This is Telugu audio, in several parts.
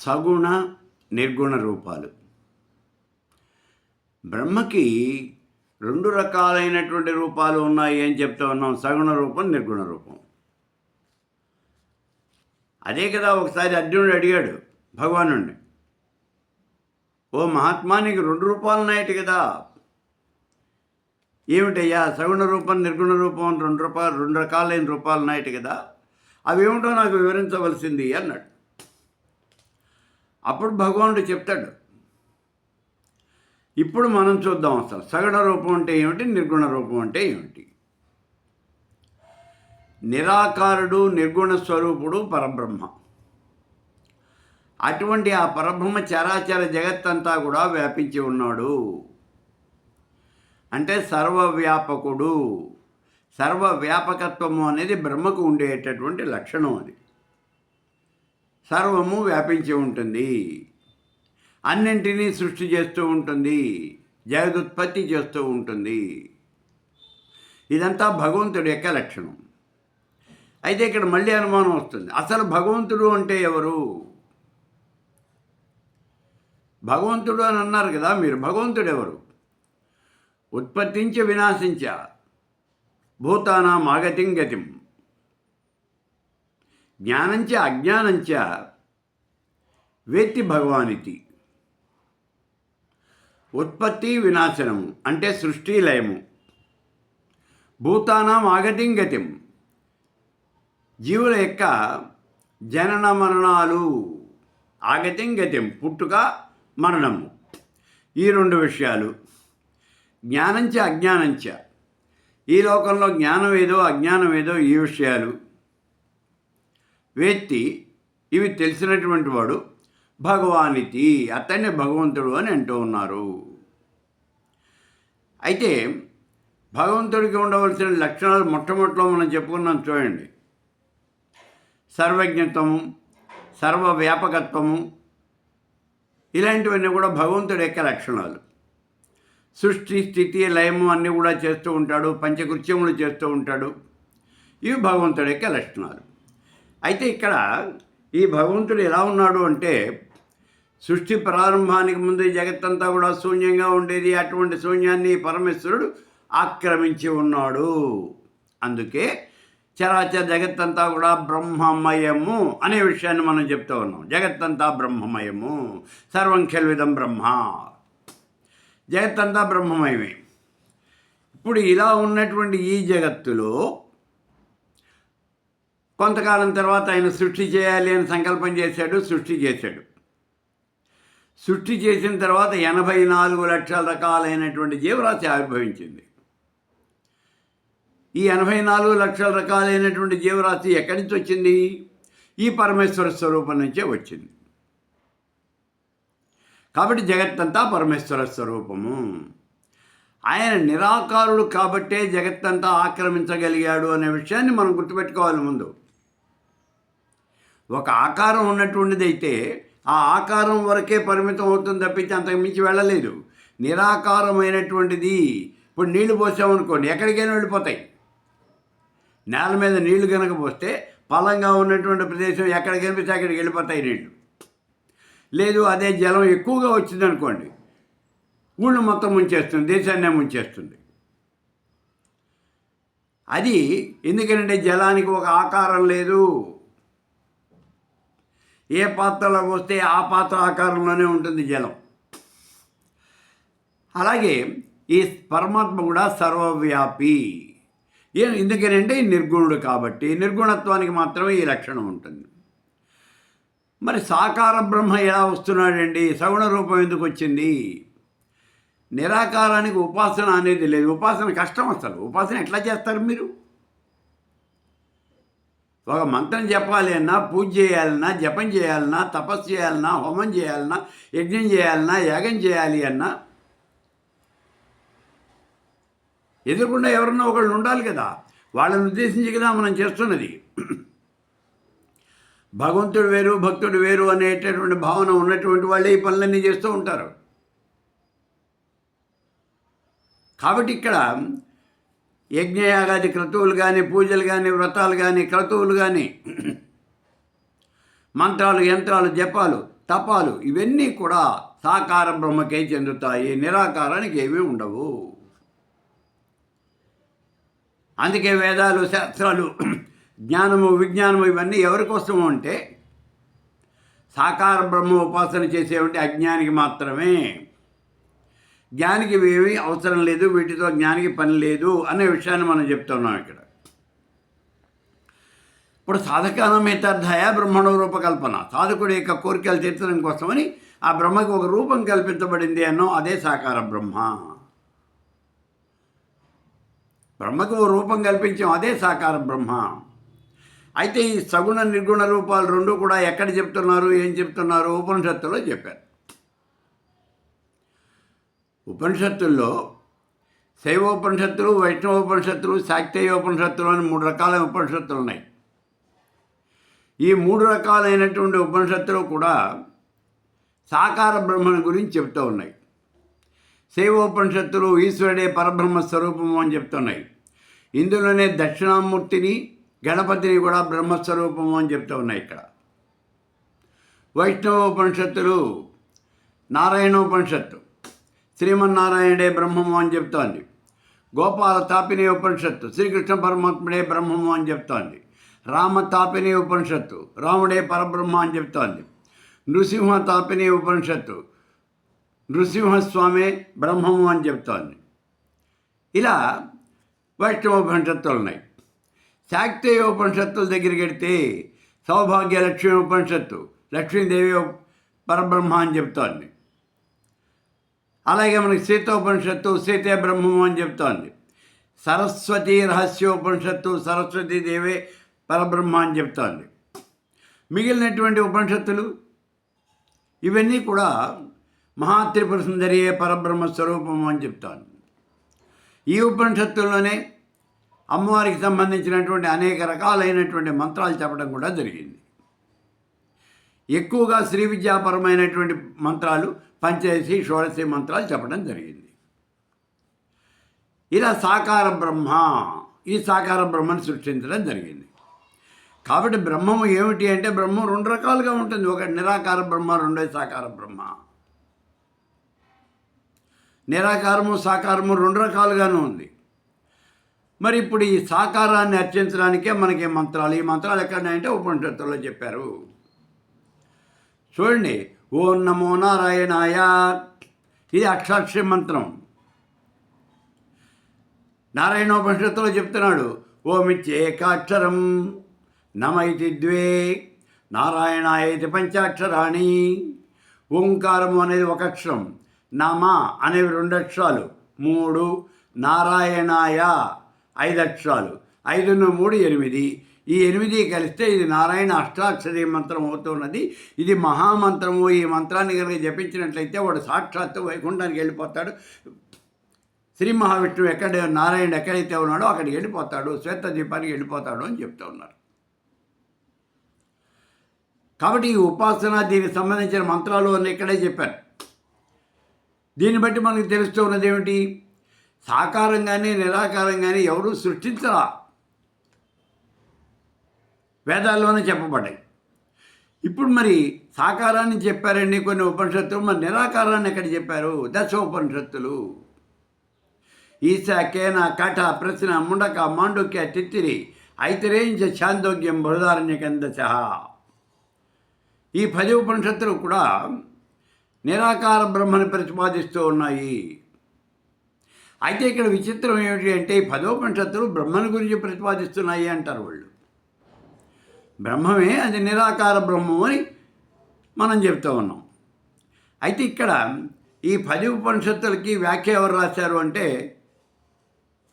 సగుణ నిర్గుణ రూపాలు. బ్రహ్మకి రెండు రకాలైనటువంటి రూపాలు ఉన్నాయి అని చెప్తా ఉన్నాం. సగుణ రూపం నిర్గుణ రూపం. అదే కదా ఒకసారి అర్జునుడు అడిగాడు భగవాను ఓ మహాత్మా నీకు రెండు రూపాలు ఉన్నాయట కదా. ఏమిటయ్యా సగుణ రూపం నిర్గుణ రూపం రెండు రూపాయలు రెండు రకాలైన రూపాలు ఉన్నాయట కదా. అవి ఏమిటో నాకు వివరించవలసింది అన్నాడు. అప్పుడు భగవానుడు చెప్తాడు. ఇప్పుడు మనం చూద్దాం అసలు సగడ రూపం అంటే ఏమిటి నిర్గుణ రూపం అంటే ఏమిటి? నిరాకారుడు నిర్గుణ స్వరూపుడు పరబ్రహ్మ. అటువంటి ఆ పరబ్రహ్మ చరాచర జగత్తంతా కూడా వ్యాపించి ఉన్నాడు. అంటే సర్వవ్యాపకుడు. సర్వవ్యాపకత్వము అనేది బ్రహ్మకు ఉండేటటువంటి లక్షణం అది. సర్వము వ్యాపించి ఉంటుంది. అన్నింటినీ సృష్టి చేస్తూ ఉంటుంది. జగదుత్పత్తి చేస్తూ ఉంటుంది. ఇదంతా భగవంతుడి యొక్క లక్షణం. అయితే ఇక్కడ మళ్ళీ అనుమానం వస్తుంది. అసలు భగవంతుడు అంటే ఎవరు? భగవంతుడు అని అన్నారు కదా మీరు. భగవంతుడు ఎవరు? ఉత్పత్తించ వినాశించ. భూతానాం ఆగతిం గతిం. జ్ఞానంచ అజ్ఞానంచ వేత్తి భగవానితి. ఉత్పత్తి వినాశనము అంటే సృష్టి లయము. భూతానం ఆగతిం గతిం. జీవుల యొక్క జనన మరణాలు ఆగతిం గతిం పుట్టుక మరణము. ఈ రెండు విషయాలు. జ్ఞానంచ అజ్ఞానంచ. ఈ లోకంలో జ్ఞానం ఏదో అజ్ఞానం ఏదో ఈ విషయాలు. వేత్తి ఇవి తెలిసినటువంటి వాడు భగవానితి అతన్ని భగవంతుడు అని అంటూ ఉన్నారు. అయితే భగవంతుడికి ఉండవలసిన లక్షణాలు మొట్టమొదటిలో మనం చెప్పుకున్నాం చూడండి. సర్వజ్ఞత్వము సర్వవ్యాపకత్వము ఇలాంటివన్నీ కూడా భగవంతుడి యొక్క లక్షణాలు. సృష్టి స్థితి లయము అన్నీ కూడా చేస్తూ ఉంటాడు పంచకృత్యములు చేస్తూ ఉంటాడు. ఇవి భగవంతుడి యొక్క లక్షణాలు. అయితే ఇక్కడ ఈ భగవంతుడు ఎలా ఉన్నాడు అంటే సృష్టి ప్రారంభానికి ముందు జగత్తంతా కూడా శూన్యంగా ఉండేది. అటువంటి శూన్యాన్ని పరమేశ్వరుడు ఆక్రమించి ఉన్నాడు. అందుకే చరాచర జగత్తంతా కూడా బ్రహ్మమయము అనే విషయాన్ని మనం చెప్తూ ఉన్నాం. జగత్తంతా బ్రహ్మమయము. సర్వం ఖెల్విదం బ్రహ్మ. జగత్తంతా బ్రహ్మమయమే. ఇప్పుడు ఇలా ఉన్నటువంటి ఈ జగత్తులో కొంతకాలం తర్వాత ఆయన సృష్టి చేయాలి అని సంకల్పం చేశాడు సృష్టి చేశాడు. సృష్టి చేసిన తర్వాత ఎనభై నాలుగు లక్షల రకాలైనటువంటి జీవరాశి ఆవిర్భవించింది. ఈ ఎనభై నాలుగు లక్షల రకాలైనటువంటి జీవరాశి ఎక్కడి నుంచి వచ్చింది? ఈ పరమేశ్వర స్వరూపం నుంచే వచ్చింది. కాబట్టి జగత్తంతా పరమేశ్వర స్వరూపము. ఆయన నిరాకారుడు కాబట్టే జగత్తంతా ఆక్రమించగలిగాడు అనే విషయాన్ని మనం గుర్తుపెట్టుకోవాలి ముందు. ఒక ఆకారం ఉన్నటువంటిది అయితే ఆ ఆకారం వరకే పరిమితం అవుతుంది తప్పించి అంతకు మించి వెళ్ళలేదు. నిరాకారమైనటువంటిది. ఇప్పుడు నీళ్ళు పోసామనుకోండి ఎక్కడికైనా వెళ్ళిపోతాయి. నేల మీద నీళ్ళు కనుక పోస్తే పలంగా ఉన్నటువంటి ప్రదేశం ఎక్కడ కనిపిస్తే అక్కడికి వెళ్ళిపోతాయి నీళ్ళు. లేదు అదే జలం ఎక్కువగా వచ్చిందనుకోండి ఊళ్ళు మొత్తం ముంచేస్తుంది దేశాన్నే ముంచేస్తుంది. అది ఎందుకంటే జలానికి ఒక ఆకారం లేదు. ఏ పాత్రలో వస్తే ఆ పాత్ర ఆకారంలోనే ఉంటుంది జలం. అలాగే ఈ పరమాత్మ కూడా సర్వవ్యాపి. ఏ ఎందుకనంటే నిర్గుణుడు కాబట్టి నిర్గుణత్వానికి మాత్రమే ఈ లక్షణం ఉంటుంది. మరి సాకార బ్రహ్మ ఎలా వస్తున్నాడండి? సగుణ రూపం ఎందుకు వచ్చింది? నిరాకారానికి ఉపాసన అనేది లేదు. ఉపాసన కష్టం అసలు. ఉపాసన ఎట్లా చేస్తారు మీరు? ఒక మంత్రం చెప్పాలి అన్నా పూజ చేయాలన్నా జపం చేయాలన్నా తపస్సు చేయాలన్నా హోమం చేయాలన్నా యజ్ఞం చేయాలన్నా యాగం చేయాలి అన్నా ఎదురుకుండా ఎవరన్నా ఒకళ్ళు ఉండాలి కదా. వాళ్ళని ఉద్దేశించి కదా మనం చేస్తున్నది. భగవంతుడు వేరు భక్తుడు వేరు అనేటటువంటి భావన ఉన్నటువంటి వాళ్ళే ఈ పనులన్నీ చేస్తూ ఉంటారు. కాబట్టి ఇక్కడ యజ్ఞయాగాది క్రతువులు కానీ పూజలు కానీ వ్రతాలు కానీ క్రతువులు కానీ మంత్రాలు యంత్రాలు జపాలు తపాలు ఇవన్నీ కూడా సాకార బ్రహ్మకే చెందుతాయి. నిరాకారానికి ఏమీ ఉండవు. అందుకే వేదాలు శాస్త్రాలు జ్ఞానము విజ్ఞానము ఇవన్నీ ఎవరి కోసము అంటే సాకార బ్రహ్మ ఉపాసన చేసేవంటి అజ్ఞానికి మాత్రమే. జ్ఞానికి ఏమీ అవసరం లేదు వీటితో జ్ఞానికి పని లేదు అనే విషయాన్ని మనం చెప్తున్నాం ఇక్కడ. ఇప్పుడు సాధకానమేతార్థాయ బ్రహ్మణ రూపకల్పన. సాధకుడి యొక్క కోరికలు తీర్చడం కోసమని ఆ బ్రహ్మకి ఒక రూపం కల్పించబడింది అన్నో అదే సాకార బ్రహ్మ. బ్రహ్మకు ఓ రూపం కల్పించాం అదే సాకార బ్రహ్మ. అయితే ఈ సగుణ నిర్గుణ రూపాలు రెండు కూడా ఎక్కడ చెప్తున్నారు ఏం చెప్తున్నారు? ఉపనిషత్తులో చెప్పారు. ఉపనిషత్తుల్లో శైవోపనిషత్తులు వైష్ణవోపనిషత్తులు శాక్తేయోపనిషత్తులు అని మూడు రకాల ఉపనిషత్తులు ఉన్నాయి. ఈ మూడు రకాలైనటువంటి ఉపనిషత్తులు కూడా సాకార బ్రహ్మను గురించి చెప్తూ ఉన్నాయి. శైవోపనిషత్తులు ఈశ్వరుడే పరబ్రహ్మ స్వరూపము అని చెప్తున్నాయి. ఇందులోనే దక్షిణామూర్తిని గణపతిని కూడా బ్రహ్మస్వరూపము అని చెప్తూ ఉన్నాయి ఇక్కడ. వైష్ణవోపనిషత్తులు నారాయణోపనిషత్తు శ్రీమన్నారాయణుడే బ్రహ్మము అని చెప్తోంది. గోపాల తాపిని ఉపనిషత్తు శ్రీకృష్ణ పరమాత్ముడే బ్రహ్మము అని చెప్తోంది. రామ తాపిని ఉపనిషత్తు రాముడే పరబ్రహ్మ అని చెప్తోంది. నృసింహ తాపిని ఉపనిషత్తు నృసింహస్వామి బ్రహ్మము అని చెప్తోంది. ఇలా వైష్ణవోపనిషత్తులు ఉన్నాయి శాక్తేయ ఉపనిషత్తుల దగ్గరికి వెడితే సౌభాగ్య లక్ష్మీ ఉపనిషత్తు లక్ష్మీదేవి పరబ్రహ్మ అని చెప్తోంది. అలాగే మనకి సీతోపనిషత్తు సీతే బ్రహ్మము అని చెప్తోంది. సరస్వతి రహస్యోపనిషత్తు సరస్వతి దేవే పరబ్రహ్మ అని చెప్తోంది. మిగిలినటువంటి ఉపనిషత్తులు ఇవన్నీ కూడా మహాత్రిపుర సుందరియే పరబ్రహ్మ స్వరూపము అని చెప్తాను ఈ ఉపనిషత్తుల్లోనే అమ్మవారికి సంబంధించినటువంటి అనేక రకాలైనటువంటి మంత్రాలు చెప్పడం కూడా జరిగింది. ఎక్కువగా శ్రీ విద్యాపరమైనటువంటి మంత్రాలు పంచదశి షోడశి మంత్రాలు చెప్పడం జరిగింది. ఇలా సాకార బ్రహ్మ ఈ సాకార బ్రహ్మను సృష్టించడం జరిగింది. కాబట్టి బ్రహ్మము ఏమిటి అంటే బ్రహ్మం రెండు రకాలుగా ఉంటుంది. ఒకటి నిరాకార బ్రహ్మ రెండో సాకార బ్రహ్మ. నిరాకారము సాకారము రెండు రకాలుగానే ఉంది. మరి ఇప్పుడు ఈ సాకారాన్ని అర్చించడానికే మనకి మంత్రాలు. ఈ మంత్రాలు ఎక్కడున్నాయంటే ఉపనిషత్తుల్లో చెప్పారు. చూడండి ఓం నమో నారాయణాయ. ఇది అక్షాక్షి మంత్రం. నారాయణోపనిషత్తులో చెప్తున్నాడు ఓమిచ్చేకాక్షరం నమైతి ద్వే నారాయణాయతి పంచాక్షరాణి. ఓంకారము అనేది ఒక అక్షరం నమ అనేవి రెండు అక్షరాలు మూడు నారాయణాయ ఐదు అక్షరాలు ఐదున్న మూడు ఎనిమిది ఈ ఎనిమిది కలిస్తే ఇది నారాయణ అష్టాక్షరి మంత్రం అవుతున్నది ఇది మహామంత్రము. ఈ మంత్రాన్ని కనుక జపించినట్లయితే వాడు సాక్షాత్తు వైకుంఠానికి వెళ్ళిపోతాడు. శ్రీ మహావిష్ణువు ఎక్కడ నారాయణ ఎక్కడైతే ఉన్నాడో అక్కడికి వెళ్ళిపోతాడు. శ్వేత దీపానికి వెళ్ళిపోతాడు అని చెప్తూ ఉన్నారు. కాబట్టి ఈ ఉపాసన దీనికి సంబంధించిన మంత్రాలు అని ఇక్కడే చెప్పారు దీన్ని బట్టి మనకు తెలుస్తూ ఉన్నది ఏమిటి? నిరాకారం కానీ ఎవరూ సృష్టించరా వేదాల్లోనే చెప్పబడ్డాయి. ఇప్పుడు మరి సాకారాన్ని చెప్పారండి కొన్ని ఉపనిషత్తులు మరి నిరాకారాన్ని ఎక్కడ చెప్పారు? దశ ఉపనిషత్తులు ఈశా కేన కట ప్రశ్న ముండక మాండుక్య తిత్తిరి ఐతిరేంచ చాందోగ్యం బృహదారణ్యకం ఈ పది ఉపనిషత్తులు కూడా నిరాకార బ్రహ్మని ప్రతిపాదిస్తూ ఉన్నాయి. అయితే ఇక్కడ విచిత్రం ఏమిటి అంటే ఈ పదోపనిషత్తులు బ్రహ్మని గురించి ప్రతిపాదిస్తున్నాయి అంటారు వాళ్ళు. బ్రహ్మమే అది నిరాకార బ్రహ్మం అని మనం చెప్తూ ఉన్నాం. అయితే ఇక్కడ ఈ పది ఉపనిషత్తులకి వ్యాఖ్య ఎవరు రాశారు అంటే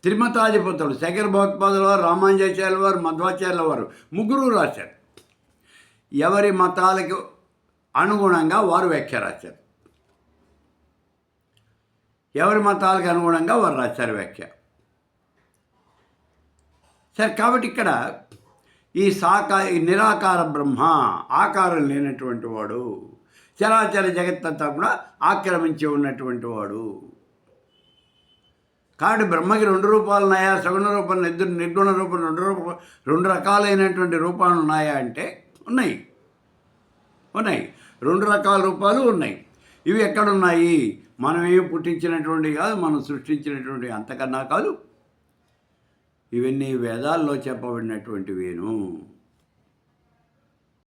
తిరుమతాధిపతులు శంకర భగవత్పాదుల వారు రామాంజాచార్యుల వారు మధ్వాచార్యుల వారు ముగ్గురు రాశారు. ఎవరి మతాలకు అనుగుణంగా వారు వ్యాఖ్య రాశారు. ఎవరి మతాలకు అనుగుణంగా వారు రాశారు వ్యాఖ్య. సరే కాబట్టి ఇక్కడ ఈ సాకా ఈ నిరాకార బ్రహ్మ ఆకారం లేనటువంటి వాడు చరాచర జగత్తంతా కూడా ఆక్రమించి ఉన్నటువంటి వాడు. కాబట్టి బ్రహ్మకి రెండు రూపాలు ఉన్నాయా సగుణ రూపం ఇద్దరు నిర్గుణ రూపం రెండు రూప రెండు రకాలైనటువంటి రూపాలు ఉన్నాయా అంటే ఉన్నాయి. ఉన్నాయి. రెండు రకాల రూపాలు ఉన్నాయి. ఇవి ఎక్కడున్నాయి? మనమేమి పుట్టించినటువంటి కాదు మనం సృష్టించినటువంటి అంతకన్నా కాదు ఇవన్నీ వేదాల్లో చెప్పబడినటువంటివేను